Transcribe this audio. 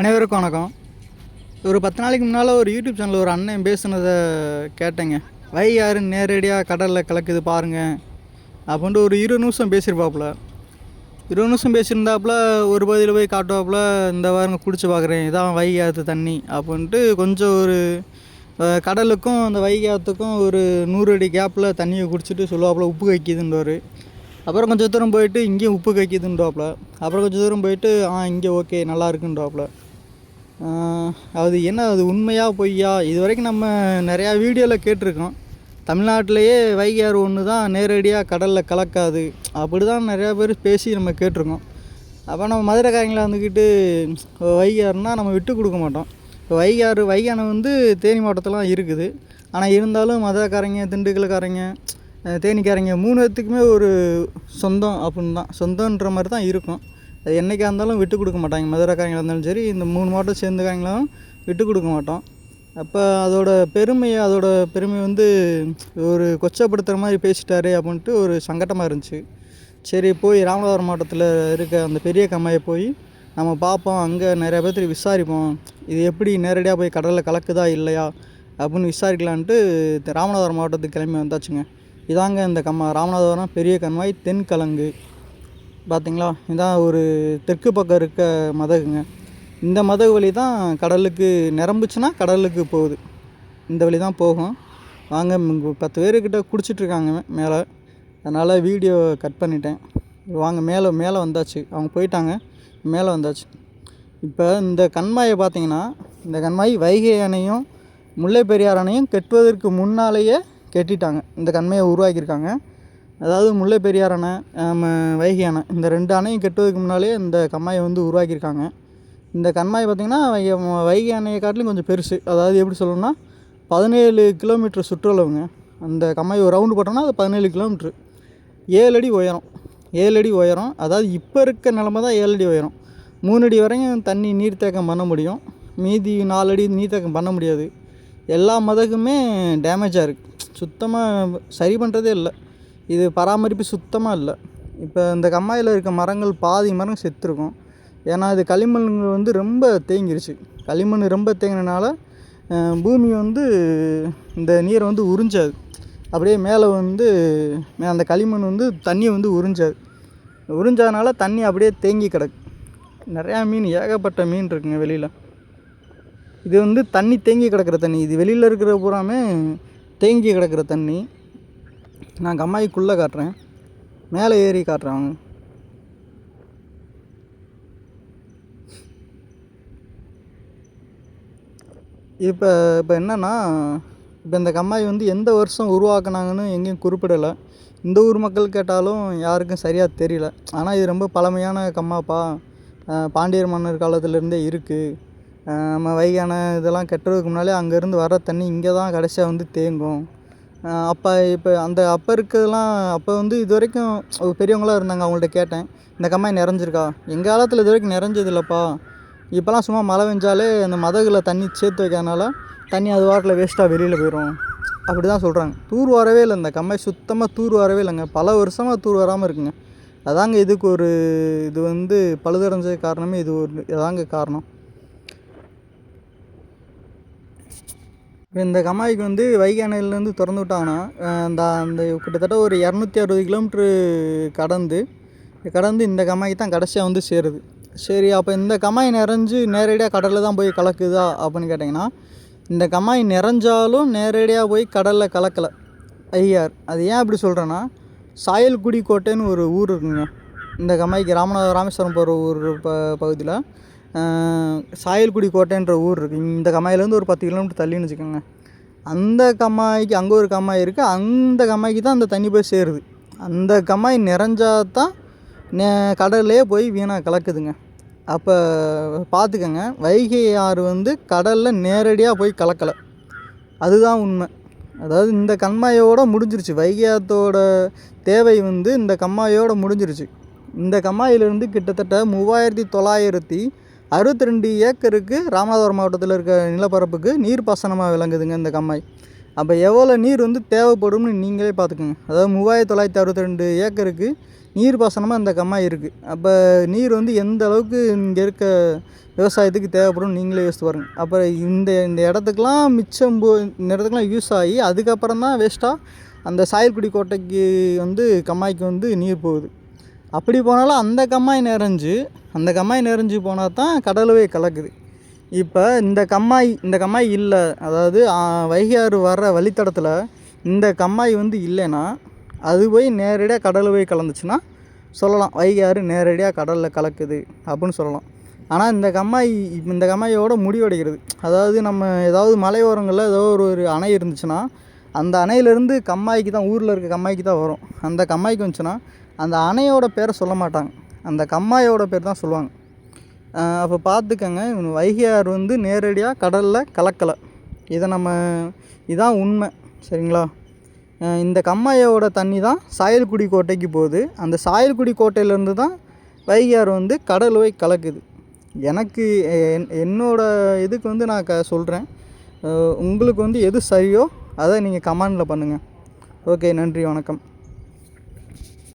அனைவருக்கும் வணக்கம். ஒரு பத்து நாளைக்கு முன்னால் ஒரு யூடியூப் சேனலில் ஒரு அண்ணன் பேசுனதை கேட்டேங்க. வையாறு நேரடியாக கடலில் கலக்குது பாருங்க. அப்படின்ட்டு ஒரு இருபது நிமிஷம் பேசியிருப்பாப்புல. இருபது நிமிஷம் பேசியிருந்தாப்புல ஒரு பதில் போய் காட்டுவாப்புல இந்த வாருங்க குடிச்சு பார்க்குறேன் இதான் வைகாத்து ஆற்று தண்ணி அப்படின்ட்டு கொஞ்சம் ஒரு கடலுக்கும் அந்த வைகை ஆற்றுக்கும் ஒரு நூறு அடி கேப்பில் தண்ணியை குடிச்சிட்டு சொல்லுவாப்புல உப்பு கைக்குதுன்றவர். அப்புறம் கொஞ்சம் தூரம் போயிட்டு இங்கேயும் உப்பு கைக்குதுன்றாப்புல அப்புறம் கொஞ்சம் தூரம் போயிட்டு ஆ இங்கே ஓகே நல்லா இருக்குன்றாப்புல அது என்ன அது உண்மையாக பொய்யா? இது வரைக்கும் நம்ம நிறையா வீடியோவில் கேட்டிருக்கோம். தமிழ்நாட்டிலேயே வைகையாறு ஒன்று தான் நேரடியாக கடலில் கலக்காது. அப்படி தான் நிறையா பேர் பேசி நம்ம கேட்டிருக்கோம். அப்போ நம்ம மதுரைக்காரங்களை வந்துக்கிட்டு வைகையாறுனா நம்ம விட்டு கொடுக்க மாட்டோம். இப்போ வைகையாறு வைகானை வந்து தேனி மாவட்டத்திலாம் இருக்குது. ஆனால் இருந்தாலும் மதுரைக்காரங்க திண்டுக்கல்காரங்க தேனிக்காரங்க மூணு பேர்த்துக்குமே ஒரு சொந்தம் அப்படின்னு தான். சொந்தன்ற மாதிரி தான் இருக்கும். அது என்றைக்கா இருந்தாலும் விட்டு கொடுக்க மாட்டாங்க. மதுரைக்காரங்களாக இருந்தாலும் சரி இந்த மூணு மாவட்டம் சேர்ந்துக்காரங்களும் விட்டு கொடுக்க மாட்டோம். அப்போ அதோட பெருமையை அதோட பெருமை வந்து ஒரு கொச்சப்படுத்துகிற மாதிரி பேசிட்டாரு அப்படின்ட்டு ஒரு சங்கட்டமாக இருந்துச்சு. சரி போய் ராமநாதபுரம் மாவட்டத்தில் இருக்க அந்த பெரிய கம்மையை போய் நம்ம பார்ப்போம். அங்கே நிறையா பேர்த்துக்கு விசாரிப்போம். இது எப்படி நேரடியாக போய் கடலில் கலக்குதா இல்லையா அப்படின்னு விசாரிக்கலான்ட்டு ராமநாதபுரம் மாவட்டத்துக்கு கிளம்பி வந்தாச்சுங்க. இதாங்க இந்த கம்மா. ராமநாதபுரம் பெரிய கண்மாய் தென்கலங்கு. பார்த்தீங்களா? இதான் ஒரு தெற்கு பக்கம் இருக்க மதகுங்க. இந்த மதகு வழி தான் கடலுக்கு நிரம்புச்சுன்னா கடலுக்கு போகுது. இந்த வழி தான் போகும். வாங்க பத்து பேர்கிட்ட குடிச்சிட்ருக்காங்க மேலே. அதனால் வீடியோ கட் பண்ணிட்டேன். வாங்க மேலே மேலே வந்தாச்சு. அவங்க போயிட்டாங்க. மேலே வந்தாச்சு. இப்போ இந்த கண்மாயை பார்த்தீங்கன்னா இந்த கண்மாய் வைகை அணையும் முல்லை பெரியார் அணையும் கெட்டுவதற்கு முன்னாலேயே கெட்டிட்டாங்க. இந்த கண்மையை உருவாக்கியிருக்காங்க. அதாவது முல்லை பெரியார் அணை நம்ம வைகை அணை இந்த ரெண்டு அணையும் கெட்டுவதற்கு முன்னாலே இந்த கம்மாயை வந்து உருவாக்கியிருக்காங்க. இந்த கண்மாய் பார்த்திங்கன்னா வைகை வைகை அணையை காட்டிலும் கொஞ்சம் பெருசு. அதாவது எப்படி சொல்லணும்னா பதினேழு கிலோமீட்டர் சுற்றளவுங்க. அந்த கம்மாய் ஒரு ரவுண்டு போட்டோம்னா அது பதினேழு கிலோமீட்ரு ஏழு அடி உயரம். ஏழு அடி உயரம். அதாவது இப்போ இருக்க நிலமை தான் ஏழு அடி உயரம். மூணு அடி வரையும் தண்ணி நீர்த்தேக்கம் பண்ண முடியும். மீதி நாலு அடி நீர்த்தேக்கம் பண்ண முடியாது. எல்லா மதகுமே டேமேஜாக இருக்குது சுத்தமாக சரி பண்ணுறதே இல்லை. இது பராமரிப்பு சுத்தமாக இல்லை. இப்போ இந்த கம்மாயில் இருக்க மரங்கள் பாதி மரம் செத்துருக்கும். ஏன்னா இது களிமண் வந்து ரொம்ப தேங்கிருச்சு. களிமண் ரொம்ப தேங்கினால பூமி வந்து இந்த நீரை வந்து உறிஞ்சாது. அப்படியே மேலே வந்து மே- அந்த களிமண் வந்து தண்ணியை வந்து உறிஞ்சாது. உறிஞ்சதுனால தண்ணி அப்படியே தேங்கி கிடக்கு. நிறையா மீன் ஏகப்பட்ட மீன் இருக்குங்க வெளியில். இது வந்து தண்ணி தேங்கி கிடக்கிற தண்ணி. இது வெளியில் இருக்கிற பூராமே தேங்கி கிடக்கிற தண்ணி. நான் கம்மாய்க்குள்ளே காட்டுறேன். மேலே ஏறி காட்டுறேன் இப்போ இப்போ என்னென்னா இப்போ இந்த கம்மாய் வந்து எந்த வருஷம் உருவாக்குனாங்கன்னு எங்கேயும் குறிப்பிடலை. இந்த ஊர் மக்கள் கேட்டாலும் யாருக்கும் சரியாக தெரியல. ஆனால் இது ரொம்ப பழமையான கம்மாப்பா. பாண்டியர் மன்னர் காலத்துலேருந்தே இருக்குது நம்ம வைகான இதெல்லாம் கட்டுறதுக்கு முன்னாலே அங்கேருந்து வர தண்ணி இங்கே தான் கடைசியாக வந்து தேங்கும். அப்போ இப்போ அந்த அப்போ இருக்கிறதெல்லாம் அப்போ வந்து இது வரைக்கும் பெரியவங்களாம் இருந்தாங்க அவங்கள்ட்ட கேட்டேன். இந்த கம்மாய் நிறைஞ்சிருக்கா? எங்கள் காலத்தில் இது வரைக்கும் நிறைஞ்சது இல்லைப்பா. இப்போலாம் சும்மா மழை பெஞ்சாலே அந்த மதகில் தண்ணி சேர்த்து வைக்கிறதுனால தண்ணி அது வாரத்தில் வேஸ்ட்டாக வெளியில் போயிடும் அப்படி தான் சொல்கிறாங்க தூர் வரவே இல்லை இந்த கம்மாய் சுத்தமாக தூர் வரவே இல்லைங்க. பல வருஷமாக தூர் வராமல் இருக்குங்க. அதாங்க இதுக்கு ஒரு இது வந்து பழுதடைஞ்ச காரணமே இது ஒரு அதாங்க காரணம். இந்த கம்மாய்க்கு வந்து வைகை அணையிலேருந்து திறந்து விட்டாங்கன்னா அந்த அந்த கிட்டத்தட்ட ஒரு இரநூத்தி அறுபது கிலோமீட்ரு கடந்து கடந்து இந்த கம்மாய்க்கு தான் கடைசியாக வந்து சேருது. சரி அப்போ இந்த கம்மாய் நிறைஞ்சு நேரடியாக கடலில் தான் போய் கலக்குதா அப்படின்னு கேட்டிங்கன்னா இந்த கம்மாய் நிறைஞ்சாலும் நேரடியாக போய் கடலில் கலக்கலை. ஐயார் அது ஏன் அப்படி சொல்கிறேன்னா சாயல்குடி கோட்டைன்னு ஒரு ஊர் இருக்குங்க. இந்த கம்மாய்க்கு ராமநாத ராமேஸ்வரம் போகிற ஊர் ப பகுதியில் சாயல்குடி கோட்டைன்ற ஊர் இருக்குது இந்த கம்மாயிலேருந்து ஒரு பத்து கிலோமீட்டர் தள்ளின்னு வச்சுக்கோங்க. அந்த கம்மாய்க்கு அங்கே ஒரு கம்மாய் இருக்குது அந்த கம்மாய்க்கு தான் அந்த தண்ணி போய் சேருது. அந்த கம்மாய் நிறைஞ்சா தான் நே கடல்லே போய் வீணாக கலக்குதுங்க. அப்போ பார்த்துக்கங்க வைகை ஆறு வந்து கடலில் நேரடியாக போய் கலக்கலை. அதுதான் உண்மை. அதாவது இந்த கண்மாயோட முடிஞ்சிருச்சு. வைகையாத்தோட தேவை வந்து இந்த கம்மாயோடு முடிஞ்சிருச்சு. இந்த கம்மாயிலிருந்து கிட்டத்தட்ட மூவாயிரத்தி தொள்ளாயிரத்தி அறுபத்தி ரெண்டு ஏக்கருக்கு ராமநாதபுரம் மாவட்டத்தில் இருக்க நிலப்பரப்புக்கு நீர்ப்பாசனமாக விளங்குதுங்க இந்த கம்மாய். அப்போ எவ்வளோ நீர் வந்து தேவைப்படும்னு நீங்களே பார்த்துக்கோங்க. அதாவது மூவாயிரத்தி தொள்ளாயிரத்தி அறுபத்தி ரெண்டு ஏக்கருக்கு நீர்ப்பாசனமாக இந்த கம்மாய் இருக்குது அப்போ நீர் வந்து எந்த அளவுக்கு இங்கே இருக்க விவசாயத்துக்கு தேவைப்படும் நீங்களே யோசித்து பாருங்கள் அப்புறம் இந்த இந்த இடத்துக்குலாம் மிச்சம் போ இந்த இடத்துக்குலாம் யூஸ் ஆகி அதுக்கப்புறம் தான் வேஸ்ட்டாக அந்த சாயல்குடி கோட்டைக்கு வந்து கம்மாய்க்கு வந்து நீர் போகுது. அப்படி போனாலும் அந்த கம்மாய் நிறைஞ்சு அந்த கம்மாய் நிறைஞ்சு போனால் தான் கடலவே கலக்குது. இப்போ இந்த கம்மாய் இந்த கம்மாய் இல்லை. அதாவது ஆ, வைகை ஆறு வர்ற வழித்தடத்தில் இந்த கம்மாய் வந்து இல்லைன்னா அது போய் நேரடியாக கடலில் போய் கலந்துச்சுன்னா சொல்லலாம். வைகை நேரடியாக கடலில் கலக்குது அப்படின்னு சொல்லலாம். ஆனால் இந்த கம்மாய் இந்த கம்மாயோட முடிவடைகிறது. அதாவது நம்ம ஏதாவது மலையோரங்களில் ஏதோ ஒரு ஒரு அணை இருந்துச்சுன்னா அந்த அணையிலேருந்து கம்மாய்க்கு தான் ஊரில் இருக்க கம்மாய்க்கு தான் வரும். அந்த கம்மாய்க்கு வந்துச்சுன்னா அந்த அணையோட பேரை சொல்ல மாட்டாங்க. அந்த கம்மாயோட பேர் தான் சொல்லுவாங்க. அப்போ பார்த்துக்கங்க வைகை ஆறு வந்து நேரடியாக கடலில் கலக்கலை. இதை நம்ம இதான் உண்மை. சரிங்களா? இந்த கம்மாயோட தண்ணி தான் சாயல்குடி கோட்டைக்கு போகுது. அந்த சாயல்குடி கோட்டையிலேருந்து தான் வைகை வந்து கடல் போய் கலக்குது. எனக்கு என் என்னோடய இதுக்கு வந்து நான் க சொல்கிறேன் உங்களுக்கு வந்து எது சரியோ அதை நீங்கள் கமெண்டில் பண்ணுங்கள் ஓகே நன்றி வணக்கம்.